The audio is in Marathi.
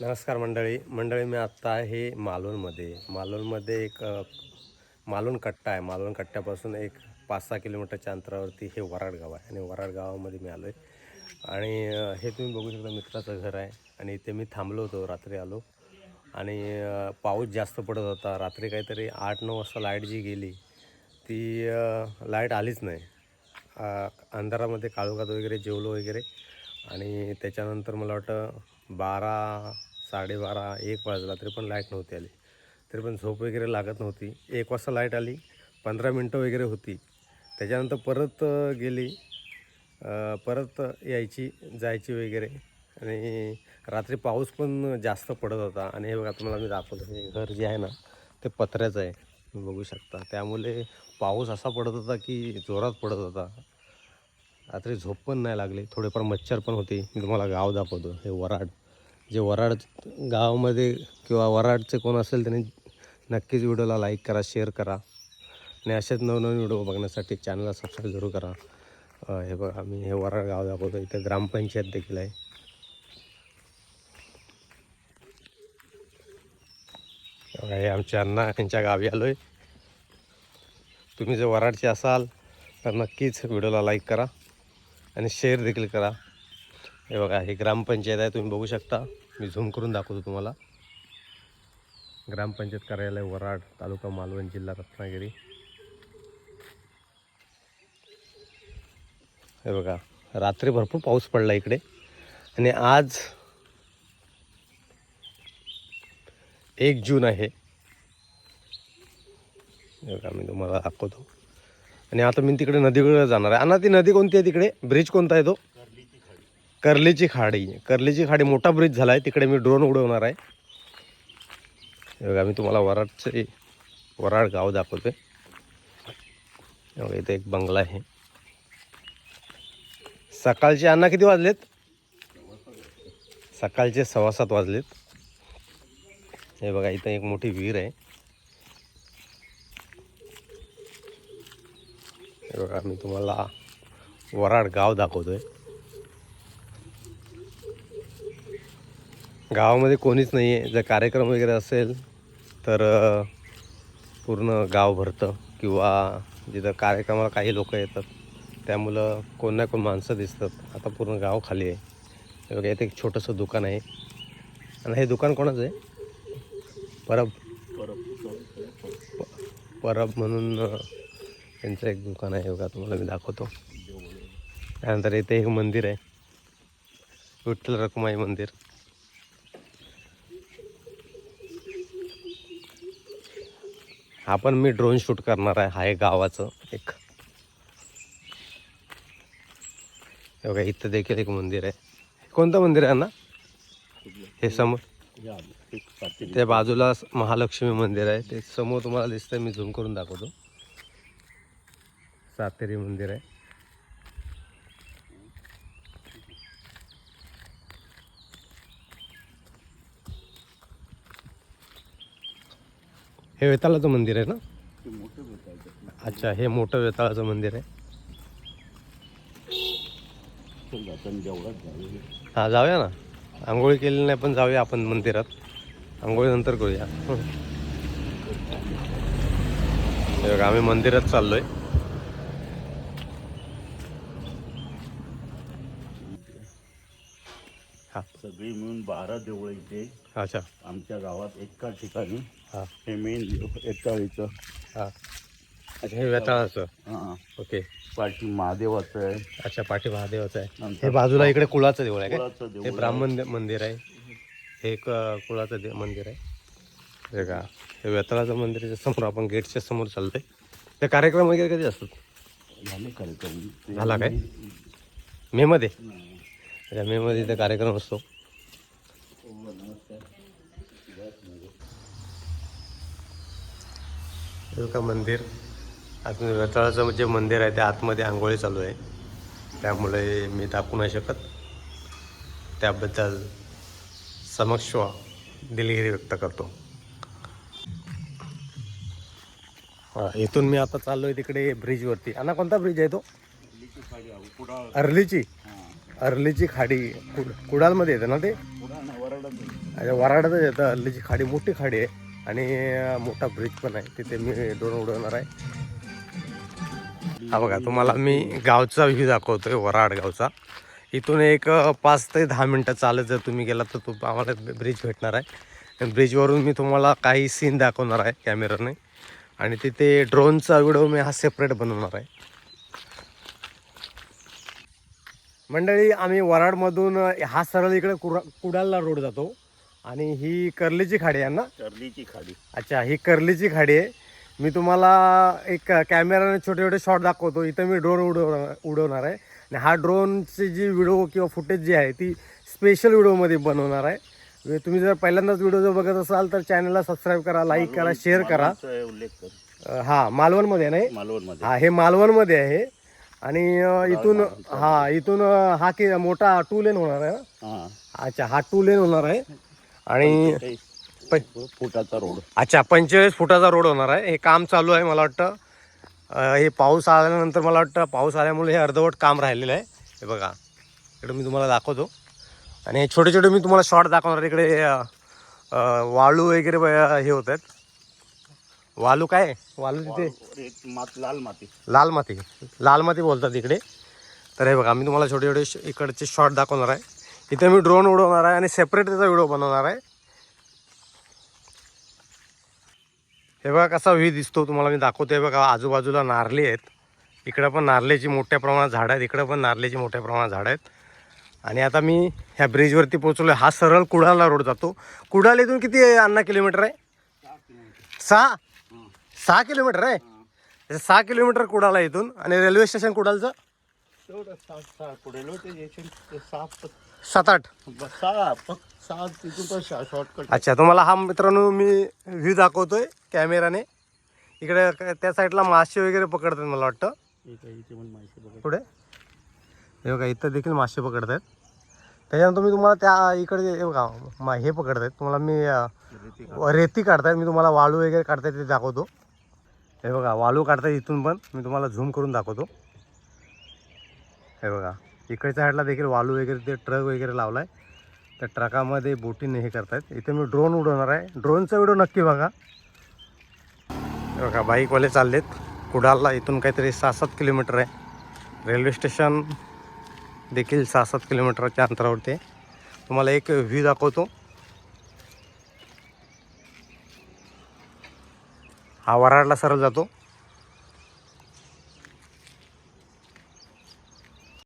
नमस्कार मंडळी. मंडळी मी आत्ता आहे मालवणमध्ये मालवणमध्ये एक अ, मालवण कट्टा आहे. मालवण कट्ट्यापासून एक पाच सहा किलोमीटरच्या अंतरावरती हे वराड गाव आहे. आणि वराड गावामध्ये मी आलो आहे आणि हे तुम्ही बघू शकता मित्राचं घर आहे. आणि इथे मी थांबलो होतो रात्री आलो. आणि पाऊस जास्त पडत होता. रात्री काहीतरी आठ नऊ वाजता लाइट जी गेली ती लाइट आलीच नाही. अंधारामध्ये काळोखात वगैरे जेवलो वगैरे. आणि त्याच्यानंतर मला वाटतं बारा साडेबारा एक वाजला तरी पण लाइट नव्हती आली. तरी पण झोप वगैरे लागत नव्हती. एक वाजता लाइट आली पंधरा मिनटं वगैरे होती. त्याच्यानंतर परत गेली. परत यायची जायची वगैरे. आणि रात्री पाऊस पण जास्त पडत होता. आणि हे बघा तुम्हाला मी दाखवतो. हे घर जे आहे ना ते पत्र्याचं आहे. तुम्ही बघू शकता. त्यामुळे पाऊस असा पडत होता की जोरात पडत होता. रात्री झोप पण नाही लागली. थोडेफार मच्छर पण होते. मी तुम्हाला गाव दाखवतो. हे वराड जे वराड गावामध्ये किंवा वराडचे कोण असेल त्यांनी नक्कीच व्हिडिओला लाईक करा शेअर करा. आणि असेच नवनवीन व्हिडिओ बघण्यासाठी चॅनलला सबस्क्राईब जरूर करा. हे बघा मी हे वराड गाव दाखवतो. इथे ग्रामपंचायत देखील आहे. हे आमच्या अण्णा यांच्या गावी आलो आहे तुम्ही जर वराडचे असाल तर नक्कीच व्हिडिओला लाईक करा. आणि शेअर देखील करा. हे बघा हे ग्रामपंचायत आहे तुम्ही बघू शकता. मी झूम करून दाखवतो तुम्हाला. ग्रामपंचायत कार्यालय वराड तालुका मालवण जिल्हा रत्नागिरी. हे बघा रात्री भरपूर पाऊस पडला इकडे. आणि आज एक जून आहे. हे बघा मी तुम्हाला दाखवतो. आणि आता मी तिकडे नदीकडे जाणार आहे. आणि ती नदी कोणती आहे तिकडे? ब्रिज कोणता आहे तो? कर्लीची खाडी. कर्लीची खाडी मोठा ब्रिज झाला आहे तिकडे मी ड्रोन उडवणार आहे. हे बघा मी तुम्हाला वराडचे वराड गाव दाखवतो. आहे इथे एक बंगला आहे. सकाळचे अण्णा किती वाजलेत? सकाळचे सव्वा सात वाजलेत. हे बघा इथं एक मोठी विहीर आहे. बघा मी तुम्हाला वराड गाव दाखवतोय. गावामध्ये कोणीच नाही आहे जर कार्यक्रम वगैरे असेल तर पूर्ण गाव भरतं किंवा जिथं कार्यक्रमाला काही लोक येतात त्यामुळं कोण ना कोण माणसं दिसतात. आता पूर्ण गाव खाली आहे. बघा इथे एक छोटंसं दुकान आहे. आणि हे दुकान कोणाचं आहे? परब. परब. म्हणून त्यांचं एक दुकान आहे बघा तुम्हाला मी दाखवतो. त्यानंतर इथे एक मंदिर आहे. विठ्ठल रखुमाई मंदिर. हा पण मी ड्रोन शूट करणार आहे हा एक गावाचं एक. बघा इथं देखील एक मंदिर आहे. कोणतं मंदिर आहे ना हे समोर. त्या बाजूला महालक्ष्मी मंदिर आहे. ते समोर तुम्हाला दिसतंय मी झूम करून दाखवतो. सातेरी मंदिर आहे. हे वेताळाचं मंदिर आहे ना? अच्छा हे मोठं वेताळाचं मंदिर आहे. हा जाऊया ना. आंघोळी केली नाही पण जाऊया आपण मंदिरात. आंघोळी नंतर करूया. आम्ही मंदिरात चाललोय. हा. सगळी मिळून बारा देवळं इथे. अच्छा. आमच्या गावात एका ठिकाणी. हा. हे मेन एकाळीचं. हा. अच्छा हे वेताळाचं. हां. ओके. पाठी महादेवाचं आहे. अच्छा पाठी महादेवाचं आहे. हे बाजूला इकडे कुळाचं देऊळ आहे काय? कुळाचं देऊळ हे ब्राह्मण दे- मंदिर आहे. हे एक अ, कुळाचं दे मंदिर आहे. हे का हे वेताळाचं मंदिराच्या समोर आपण गेटच्या समोर चालतंय. ते कार्यक्रम वगैरे कधी असतात? झाले कार्यक्रम. ते झाला काय? मेमध्ये? अच्छा मेमध्ये इथे कार्यक्रम असतो. का मंदिर आत वेताळाचं जे मंदिर आहे त्या आतमध्ये आंघोळी चालू आहे. त्यामुळे मी दाखवू नाही शकत. त्याबद्दल समक्ष दिलगिरी व्यक्त करतो. हा, इथून मी आता चाललो आहे तिकडे ब्रिजवरती. आणि कोणता ब्रिज आहे तो? अर्लीची? अर्लीची खाडी कुड कुडालमध्ये येते ना ते? अच्छा वराडातच येतं अर्लीची खाडी. मोठी खाडी आहे आणि मोठा ब्रिज पण आहे. तिथे मी ड्रोन उडवणार आहे. हा बघा तुम्हाला मी गावचा व्ह्यू दाखवतोय वराड गावचा. इथून एक पाच ते दहा मिनटं चालत जर तुम्ही गेला तर तो आम्हाला ब्रिज भेटणार आहे. ब्रिजवरून मी तुम्हाला काही सीन दाखवणार आहे कॅमेराने आणि तिथे ड्रोनचा व्हिडिओ मी हा सेपरेट बनवणार आहे. मंडळी आम्ही वराडमधून हा सरळ इकडे कुरा कुडालला रोड जातो. आणि ही कर्लीची खाडी आहे ना? कर्लीची खाडी. अच्छा ही कर्लीची खाडी आहे. मी तुम्हाला एक कॅमेराने छोटे छोटे शॉट दाखवतो. इथं मी ड्रोन उडवणार उडवणार आहे. आणि हा ड्रोनची जी व्हिडिओ किंवा फुटेज जी आहे ती स्पेशल व्हिडिओमध्ये बनवणार आहे. म्हणजे तुम्ही जर पहिल्यांदाच व्हिडिओ जर बघत असाल तर चॅनलला सबस्क्राईब करा लाईक करा शेअर करा. उल्लेख कर. हा मालवणमध्ये नाही? मालवणमध्ये. हा हे मालवणमध्ये आहे. आणि इथून हा इथून हा की मोठा टू लेन होणार आहे? हा. अच्छा हा टू लेन होणार आहे. आणि फुटाचा रोड. अच्छा पंचेचाळीस फुटाचा रोड होणार आहे. हे काम चालू आहे मला वाटतं. अं, हे पाऊस आल्यानंतर मला वाटतं पाऊस आल्यामुळे हे अर्धवट काम राहिलेलं आहे. हे बघा इकडे मी तुम्हाला दाखवतो. आणि हे छोटे छोटे मी तुम्हाला शॉर्ट दाखवणार इकडे अं, अं, वाळू वगैरे ब- हे होत आहेत. वालू काय? वालू तिथे? लाल माती. लाल माती. लाल माती बोलतात इकडे. तर हे बघा मी तुम्हाला छोटे छोटे इकडचे शॉर्ट दाखवणार आहे. इथे मी ड्रोन उडवणार आहे आणि सेपरेट त्याचा व्हिडिओ बनवणार आहे. हे बघा कसा व्ह्यू दिसतो तुम्हाला मी दाखवतो हे बघा आजूबाजूला नारली आहेत. इकडं पण नारळीची मोठ्या प्रमाणात झाडं आहेत. इकडं पण नारळीची मोठ्या प्रमाणात झाडं आहेत. आणि आता मी ह्या ब्रिजवरती पोहोचलो हा सरळ कुडाळला रोड जातो. कुडाळ इथून किती अण्णा किलोमीटर आहे? सहा? सहा किलोमीटर आहे. अच्छा, सहा किलोमीटर कुडाला इथून. आणि रेल्वे स्टेशन कुडालचं तेवढं सहा सहा पुढे लो ते येशील ते सहा प- सात आठ. ब- सहा फक्त सहा तिथून तर शॉर्टकट अच्छा तुम्हाला हा मित्रांनो मी व्ह्यू दाखवतोय कॅमेराने इकडे क- त्या साईडला मासे वगैरे पकडतात मला वाटतं. इथे पण माहिती बघा पुढे हे बघा इथं देखील मासे पकडत आहेत त्याच्यानंतर मी तुम्हाला त्या इकडे हे बघा मा- हे पकडत आहेत तुम्हाला मी अं, रेती काढतायत मी तुम्हाला वाळू वगैरे काढतायत ते दाखवतो. हे बघा वाळू काढता इथून पण. मी तुम्हाला झूम करून दाखवतो. हे बघा इकडच्या साईडला देखील वाळू वगैरे ते ट्रक वगैरे लावला आहे त्या ट्रकामध्ये बोटीने हे करतायत. इथे मी ड्रोन उडवणार आहे. ड्रोनचा व्हिडिओ नक्की बघा. हे बघा बाईकवाले चाललेत. कुडालला इथून काहीतरी सहा सात किलोमीटर आहे. रेल्वे स्टेशन देखील सहा सात किलोमीटरच्या अंतरावरती आहे. तुम्हाला एक व्ह्यू दाखवतो. हा वराडला सरळ जातो.